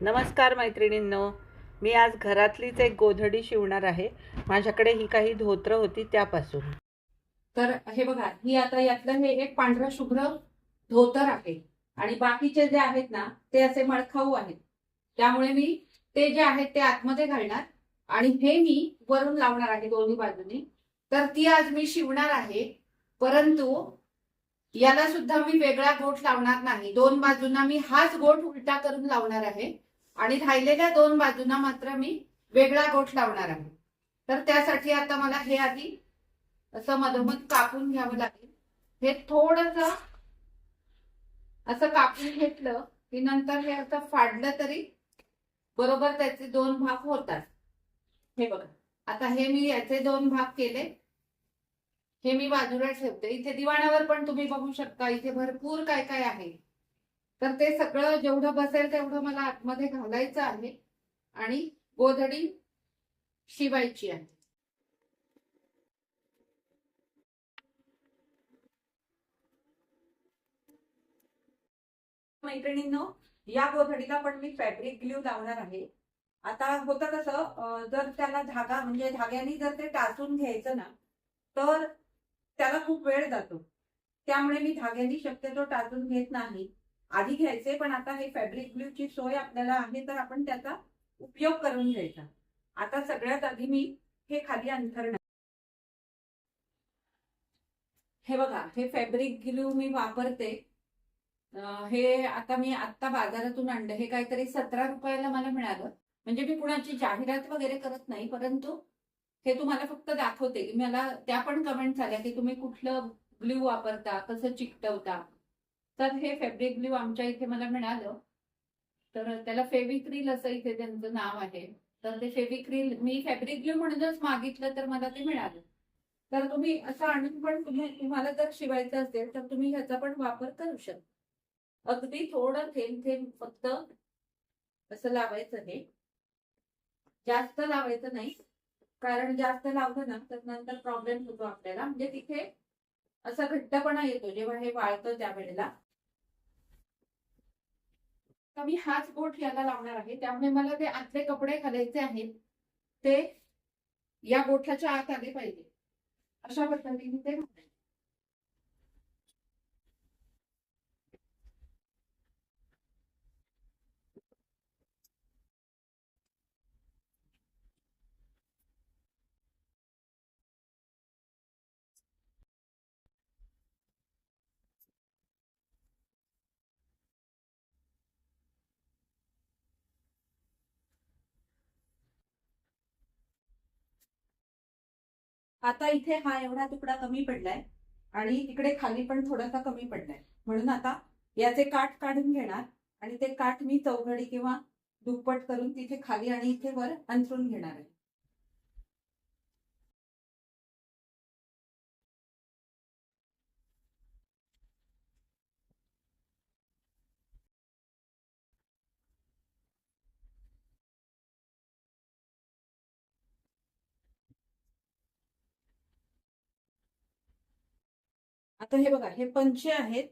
नमस्कार मैत्रिणींनो. मी आज घरातलीच एक गोधडी शिवणार आहे. माझ्याकडे ही काही धोत्र होती त्यापासून. तर हे बघा ही आता यातलं हे एक पांढरा शुभ्र धोतर आहे. आणि बाकीचे जे आहेत ना ते असे मळखाऊ आहेत. त्यामुळे मी ते जे आहेत ते आतमध्ये घालणार. आणि हे मी वरून लावणार आहे दोन्ही बाजूनी. तर ती आज मी शिवणार आहे. परंतु याला सुद्धा मी वेगळा गोठ लावणार नाही. दोन बाजूंना मी हाच गोठ उलटा करून लावणार आहे. आणि राहिलेल्या दोन बाजूंना मात्र मी वेगळा गोठ लावणार आहे. तर त्यासाठी आता मला हे आधी असं मधोमध कापून घ्यावं लागेल. हे थोडस असं कापून घेतलं की नंतर हे असं फाडलं तरी बरोबर त्याचे दोन भाग होतात. हे बघा. आता हे मी याचे दोन भाग केले. हे मी बाजूला ठेवते. इथे दिवाणावर पण तुम्ही बघू शकता. इथे भरपूर काय काय आहे. तर ते सगळं जेवढं बसेल तेवढं मला आतमध्ये घालायचं आहे. आणि गोधडी शिवायची आहे. मैत्रिणींनो या गोधडीला पण मी फॅब्रिक ग्ल्यू लावणार आहे. आता होतं कसं जर त्याला धागा म्हणजे धाग्याने जर ते टाचून घ्यायचं ना तर त्याला खूप वेळ जातो. त्यामुळे मी धाग्याने शक्यतो टाचून घेत नाही. आधी घ्यायचे पण आता हे फॅब्रिक ग्लूची सोय आपल्याला आहे तर आपण त्याचा उपयोग करून घ्यायचा. आता सगळ्यात आधी मी हे खाली अंथरणार. हे बघा हे फॅब्रिक ग्लू मी वापरते. हे आता मी आत्ता बाजारातून आणलं. हे काहीतरी सतरा रुपयाला मला मिळालं. म्हणजे मी कुणाची जाहिरात वगैरे करत नाही परंतु हे तुम्हाला फक्त दाखवते. की मला त्या पण कमेंट झाल्या की तुम्ही कुठलं ग्लू वापरता कसं चिकटवता. तर हे फॅब्रिक ब्ल्यू आमच्या इथे मला मिळालं. तर त्याला फेविक्रिल असं इथे त्यांचं नाव आहे. तर ते फेविक्रिल मी फॅब्रिक ग्ल्यू म्हणूनच मागितलं तर मला ते मिळालं. तर तुम्ही असं आणून पण तुम्ही तुम्हाला जर शिवायचं असेल तर तुम्ही ह्याचा पण वापर करू शकता. अगदी थोडं थेंब थेंब फक्त असं लावायचं हे. जास्त लावायचं नाही. कारण जास्त लावलं ना तर नंतर प्रॉब्लेम होतो आपल्याला. म्हणजे तिथे असा घट्टपणा येतो जेव्हा हे वाळतं त्यावेळेला. तर मी हाच बोट याला लावणार आहे? त्यामुळे मला ते आतले कपडे घालायचे आहेत. ते या गोठ्याच्या आत आले पाहिजे. अशा पद्धतीने ते आता इथे हा एवढा तुकडा कमी पडलाय आणि इकडे खाली पण थोडासा कमी पडलाय. म्हणून आता याचे काठ काढून घेणार आणि ते काठ मी चौघडी किंवा दुप्पट करून तिथे खाली आणि इथे वर अंथरून घेणार आहे. आता हे बघा हे पंचे आहेत.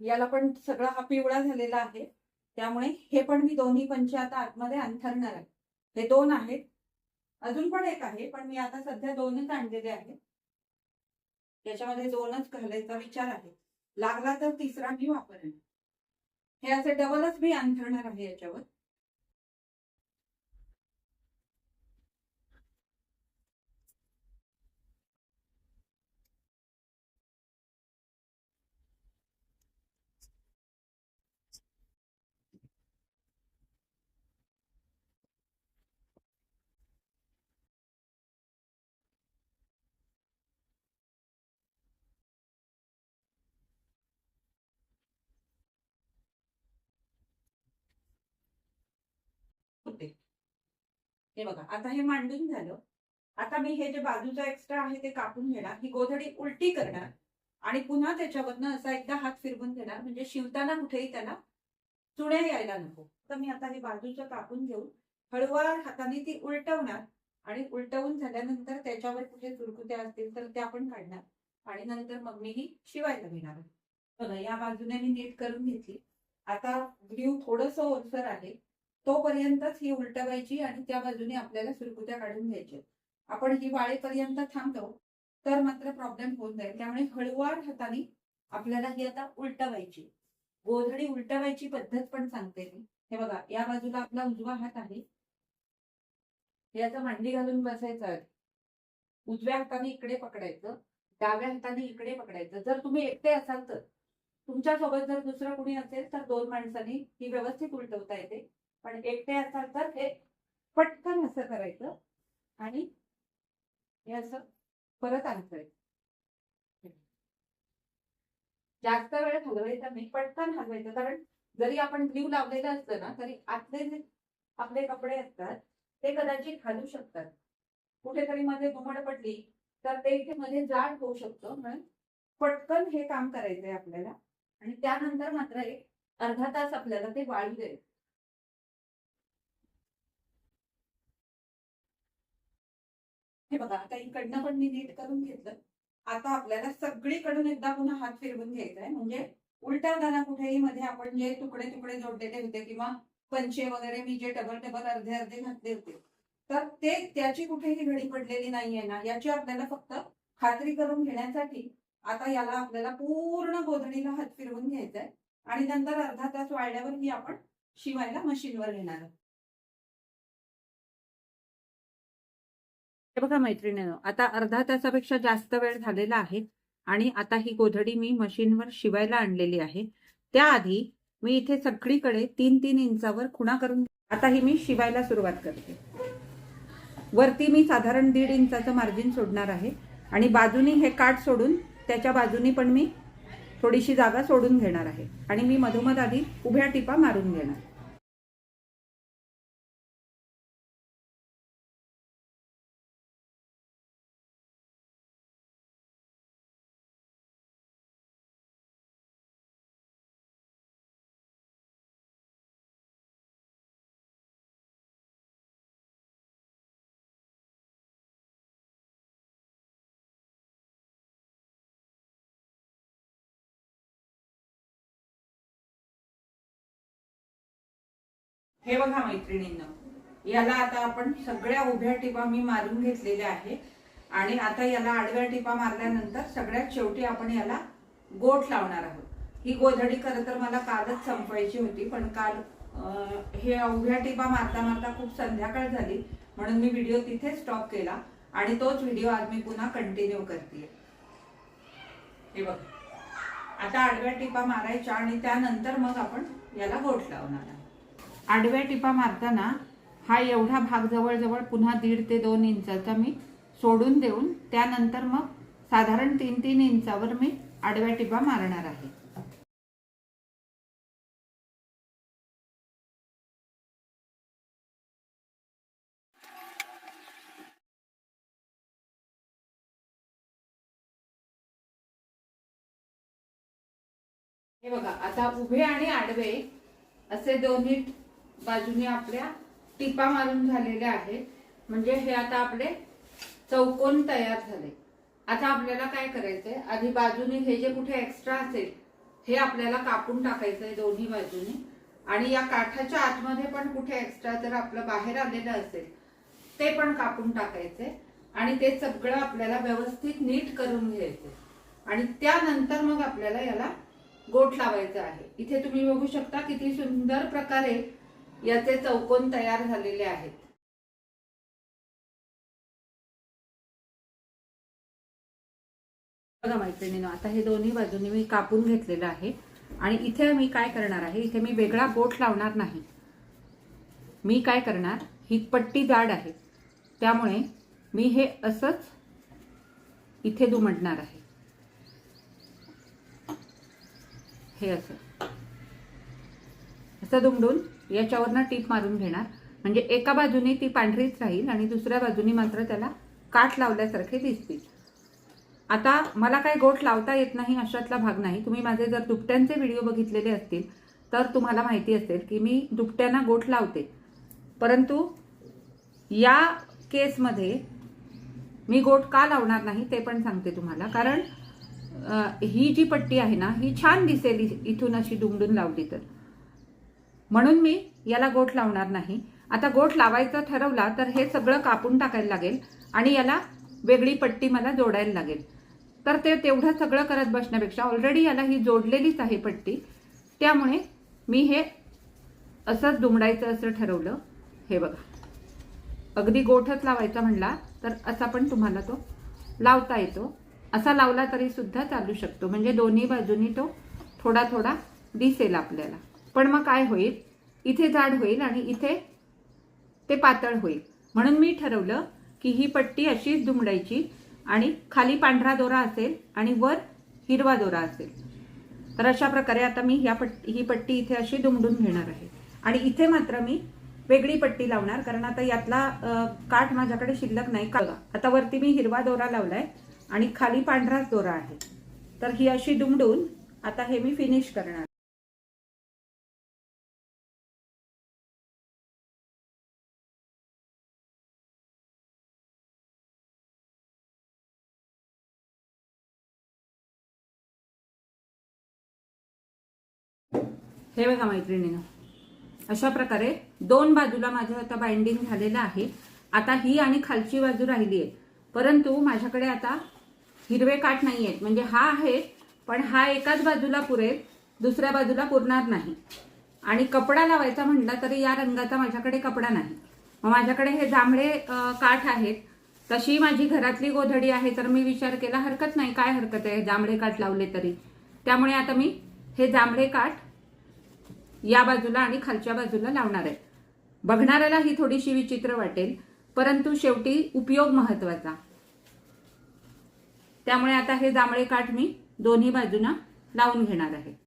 याला पण सगळा हा पिवळा झालेला आहे. त्यामुळे हे पण मी दोन्ही पंचे आता आतमध्ये अंथरणार आहे. हे दोन आहेत. अजून पण एक आहे पण मी आता सध्या दोनच आणलेले आहेत. त्याच्यामध्ये दोनच घालायचा विचार आहे. लागला तर तिसरा मी वापरेन. हे असे डबलच मी अंथरणार आहे याच्यावर होते हे बघा आता हे मांडून झालं. आता मी हे जे बाजूचं एक्स्ट्रा आहे ते कापून घेणार ही गोधडी उलटी करणार आणि पुन्हा त्याच्यावरनं असा एकदा हात फिरवून देणार म्हणजे शिवताना कुठेही त्याला चुण्या यायला नको. तर मी आता हे बाजूचं कापून घेऊन हळूवार हाताने ती उलटवणार आणि उलटवून झाल्यानंतर त्याच्यावर कुठे चुरकुत्या असतील तर त्या पण काढणार आणि नंतर मग मी ही शिवायला घेणार बघा या बाजूने मी नीट करून घेतली. आता ग्रीव थोडस ओलसर आहे. तोपर्यंतच ही उलटवायची आणि त्या बाजूने आपल्याला सुरकुत्या काढून घ्यायच्या आपण ही वाळेपर्यंत थांबलो तर मात्र प्रॉब्लेम होऊन जाईल त्यामुळे हळूवार हाताने आपल्याला ही आता उलटवायची. गोधडी उलटवायची पद्धत पण सांगते मी. हे बघा या बाजूला आपला उजवा हात आहे. याचा मांडी घालून बसायचा आहे. उजव्या हाताने इकडे पकडायचं डाव्या हाताने इकडे पकडायचं. जर तुम्ही एकटे असाल तर तुमच्यासोबत जर दुसरं कुणी असेल तर दोन माणसांनी ही व्यवस्थित उलटवता येते. पण एकटे असाल तर हे पटकन असं करायचं आणि हे असं परत आणायचं जास्त वेळ हलवायचा नाही पटकन हलवायचं. कारण जरी आपण ग्ल्यू लावलेलं असतं ना तरी आतले जे आपले कपडे असतात ते कदाचित हलू शकतात. कुठेतरी मध्ये दुमड पडली तर ते इथे मध्ये जाड होऊ शकतं. म्हणून पटकन हे काम करायचंय आपल्याला. आणि त्यानंतर मात्र एक अर्धा तास आपल्याला ते वाळू द्यायचं. हे बघा आता इकडनं पण मी नीट करून घेतलं. आता आपल्याला सगळीकडून एकदा पुन्हा हात फिरवून घ्यायचा आहे म्हणजे उलटवताना कुठेही मध्ये आपण जे तुकडे तुकडे जोडलेले होते किंवा पंचे वगैरे मी जे डबल डबल अर्धे अर्धे घातले होते तर ते त्याची कुठेही घडी पडलेली नाहीये ना. याची आपल्याला फक्त खात्री करून घेण्यासाठी आता याला आपल्याला पूर्ण गोधडीला हात फिरवून घ्यायचा आहे आणि नंतर अर्धा तास वाळल्यावर ही आपण शिवायला मशीनवर घेणार आहोत. हे बघा मैत्रिणीनं आता अर्धा तासापेक्षा जास्त वेळ झालेला आहे आणि आता ही गोधडी मी मशीनवर शिवायला आणलेली आहे. त्याआधी मी इथे सगळीकडे तीन तीन इंचावर खुणा करून आता ही मी शिवायला सुरुवात करते. वरती मी साधारण दीड इंचाचं मार्जिन सोडणार आहे आणि बाजूनी हे काठ सोडून त्याच्या बाजूनी पण मी थोडीशी जागा सोडून घेणार आहे. आणि मी मधोमध आधी उभ्या टिपा मारून घेणार. हे बघा मैत्रिणींना याला आता आपण सगळ्या उभ्या टिपा मी मारून घेतलेल्या आहे आणि आता याला आडव्या टिपा मारल्यानंतर सगळ्यात शेवटी आपण याला गोठ लावणार आहोत. ही गोधडी खरं तर मला कालच संपवायची होती पण काल हे उभ्या टिपा मारता मारता खूप संध्याकाळ झाली म्हणून मी व्हिडिओ तिथे स्टॉप केला आणि तोच व्हिडिओ आज मी पुन्हा कंटिन्यू करते. हे बघ. आता आडव्या टिपा मारायच्या आणि त्यानंतर मग आपण याला गोठ लावणार आहोत. आडव्या टिपा मारताना हा एवढा भाग जवळजवळ पुन्हा दीड ते दोन इंचाचा मी सोडून देऊन त्यानंतर मग साधारण तीन तीन इंचावर मी आडव्या टिपा मारणार आहे. हे बघा आता उभे आणि आडवे असे दोन्ही बाजूने आपल्या टिपा मारून झालेल्या आहेत. म्हणजे हे आता आपले चौकोन तयार झाले. आता आपल्याला काय करायचंय? आधी बाजूने हे जे कुठे एक्स्ट्रा असेल हे आपल्याला कापून टाकायचंय दोन्ही बाजूने. आणि या काठाच्या आतमध्ये पण कुठे एक्स्ट्रा जर आपलं बाहेर आलेलं असेल ते पण कापून टाकायचंय. आणि ते सगळं आपल्याला व्यवस्थित नीट करून घ्यायचंय. आणि त्यानंतर मग आपल्याला याला गोठ लावायचा आहे. इथे तुम्ही बघू शकता किती सुंदर प्रकारे याचे चौकोन तयार झालेले आहेत. बघा मैत्रिणीनं आता हे दोन्ही बाजूनी मी कापून घेतलेलं आहे. आणि इथे मी काय करणार आहे इथे मी वेगळा बोट लावणार नाही. मी काय करणार ही पट्टी जाड आहे. त्यामुळे मी हे असंच इथे दुमडणार आहे. हे असं. असं दुमडून याच्यावरनं टीप मारून घेणार. म्हणजे एका बाजूने ती पांढरीच राहील आणि दुसऱ्या बाजूने मात्र त्याला काठ लावल्यासारखे दिसतील. आता मला काय गोठ लावता येत नाही अशातला भाग नाही. तुम्ही माझे जर दुपट्यांचे व्हिडिओ बघितलेले असतील तर तुम्हाला माहिती असेल की मी दुपट्यांना गोठ लावते. परंतु या केसमध्ये मी गोठ का लावणार नाही ते पण सांगते तुम्हाला. कारण ही जी पट्टी आहे ना ही छान दिसेल इ- इथून अशी दुमडून लावली तर. म्हणून मी याला गोठ लावणार नाही. आता गोठ लावायचं ठरवला तर हे सगळं कापून टाकायला लागेल आणि याला वेगळी पट्टी मला जोडायला लागेल. तर ते तेवढं सगळं करत बसण्यापेक्षा ऑलरेडी याला ही जोडलेलीच आहे पट्टी. त्यामुळे मी हे असंच दुमडायचं असं ठरवलं. हे बघा. अगदी गोठच लावायचा म्हणला तर असा पण तुम्हाला तो लावता येतो. असा लावला तरी सुद्धा चालू शकतो. म्हणजे दोन्ही बाजूनी तो थोडा थोडा दिसेल आपल्याला. पण मग काय होईल? इथे जाड होईल आणि इथे ते पातळ होईल. म्हणून मी ठरवलं की ही पट्टी अशीच दुमडायची आणि खाली पांढरा दोरा असेल आणि वर हिरवा दोरा असेल. तर अशा प्रकारे आता मी ह्या पट्टी ही पट्टी इथे अशी दुमडून घेणार आहे. आणि इथे मात्र मी वेगळी पट्टी लावणार कारण आता यातला काठ माझ्याकडे शिल्लक नाही. का? आता वरती मी हिरवा दोरा लावलाय आणि खाली पांढराच दोरा आहे. तर ही अशी दुमडून आता हे मी फिनिश करणार हे बघा मैत्रिणीनं. अशा प्रकारे दोन बाजूला माझं आता बाइंडिंग झालेलं आहे. आता ही आणि खालची बाजू राहिली आहे. परंतु माझ्याकडे आता हिरवे काठ नाही आहेत म्हणजे हा आहे पण हा एकाच बाजूला पुरेल दुसऱ्या बाजूला पुरणार नाही. आणि कपडा लावायचा म्हटला तरी या रंगाचा माझ्याकडे कपडा नाही. मग माझ्याकडे हे जांभळे काठ आहेत. तशी माझी घरातली गोधडी आहे तर मी विचार केला हरकत नाही. काय हरकत आहे? जांभळे काठ लावले तरी. त्यामुळे आता मी हे जांभळे काठ या बाजूला आणि खालच्या बाजूला लावणार आहे बघणाऱ्याला ही थोडीशी विचित्र वाटेल परंतु शेवटी उपयोग महत्त्वाचा त्यामुळे आता हे जांभळे काठ मी दोन्ही बाजूना लावून घेणार आहे.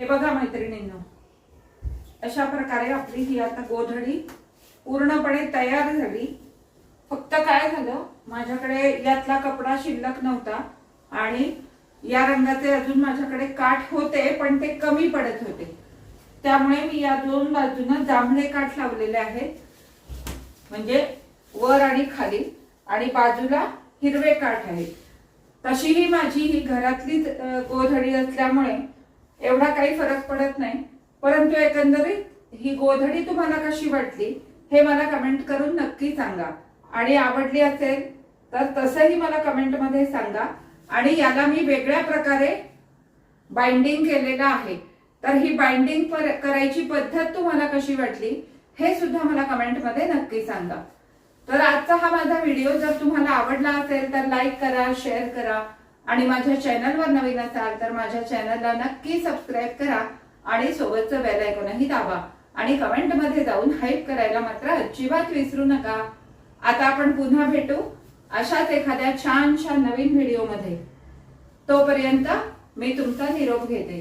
हे बघा मैत्रिणींनो अशा प्रकारे आपली ही आता गोधडी पूर्णपणे तयार झाली. फक्त काय झालं माझ्याकडे यातला कपडा शिल्लक नव्हता आणि या रंगाचे अजून माझ्याकडे काठ होते पण ते कमी पडत होते. त्यामुळे मी या दोन बाजूनं जांभळे काठ लावलेले आहेत. म्हणजे वर आणि खाली आणि बाजूला हिरवे काठ आहेत. तशीही माझी ही घरातलीच गोधडी असल्यामुळे एवढा काही फरक पडत नाही. परंतु एकंदरीत ही गोधडी तुम्हाला कशी वाटली हे मला कमेंट करून नक्की सांगा. आणि आवडली असेल तर तसंही मला कमेंटमध्ये सांगा. आणि याला मी वेगळ्या प्रकारे बाइंडिंग केलेलं आहे. तर ही बाइंडिंग करायची पद्धत तुम्हाला कशी वाटली हे सुद्धा मला कमेंटमध्ये नक्की सांगा. तर आजचा हा माझा व्हिडिओ जर तुम्हाला आवडला असेल तर लाईक करा शेअर करा. आणि माझ्या चॅनलवर नवीन असाल तर माझ्या चॅनलला नक्की सबस्क्राईब करा आणि सोबतचं बेल आयकॉनही दाबा. आणि कमेंटमध्ये जाऊन हाईप करायला मात्र अजिबात विसरू नका. आता आपण पुन्हा भेटू अशाच एखाद्या छान छान नवीन व्हिडिओमध्ये तोपर्यंत मी तुमचा निरोप घेते.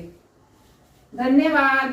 धन्यवाद!